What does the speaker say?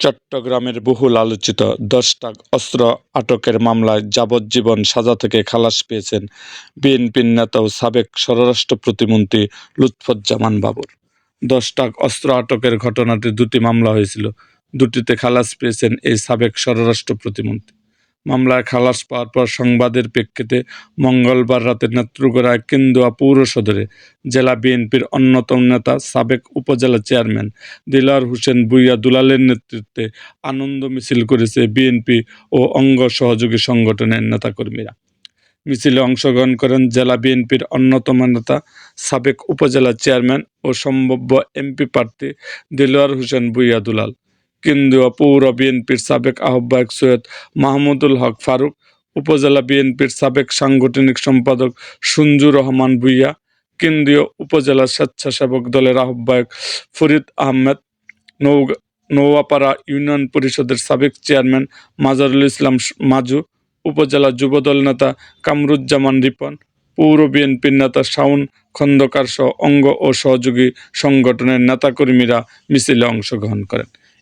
চট্টগ্রামের বহুল আলোচিত দশ টাক অস্ত্র আটকের মামলায় যাবজ্জীবন সাজা থেকে খালাস পেয়েছেন বিএনপির নেতা ও সাবেক স্বরাষ্ট্র প্রতিমন্ত্রী লুৎফজ্জামান বাবর। দশ টাক অস্ত্র আটকের ঘটনাটি দুটি মামলা হয়েছিল, দুটিতে খালাস পেয়েছেন এই সাবেক স্বরাষ্ট্র প্রতিমন্ত্রী। মামলায় খালাস পাওয়ার পর সংবাদের প্রেক্ষিতে মঙ্গলবার রাতে নেত্রকোনায় কেন্দুয়া পৌর সদরে জেলা বিএনপির অন্যতম নেতা সাবেক উপজেলা চেয়ারম্যান দিলার হোসেন ভূঁইয়া দুলালের নেতৃত্বে আনন্দ মিছিল করেছে বিএনপি ও অঙ্গ সহযোগী সংগঠনের নেতাকর্মীরা। মিছিলে অংশগ্রহণ করেন জেলা বিএনপির অন্যতম নেতা, সাবেক উপজেলা চেয়ারম্যান ও সম্ভাব্য এমপি প্রার্থী দিলওয়ার হোসেন বুইয়া দুলাল। কেন্দ্রীয় পৌর বিএনপির সাবেক আহ্বায়ক সৈয়দ মাহমুদুল হক ফারুক, উপজেলা বিএনপির সাবেক সাংগঠনিক সম্পাদক সঞ্জু রহমান ভূঁইয়া, কেন্দ্রীয় উপজেলা স্বেচ্ছাসেবক দলের আহ্বায়ক ফরিদ আহমেদ, নৌ নৌয়াপাড়া ইউনিয়ন পরিষদের সাবেক চেয়ারম্যান মাজারুল ইসলাম মাজু, উপজেলা যুবদল নেতা কামরুজ্জামান রিপন, পৌর বিএনপির নেতা শাউন খন্দকার সহ অঙ্গ ও সহযোগী সংগঠনের নেতাকর্মীরা মিছিলে অংশগ্রহণ করেন।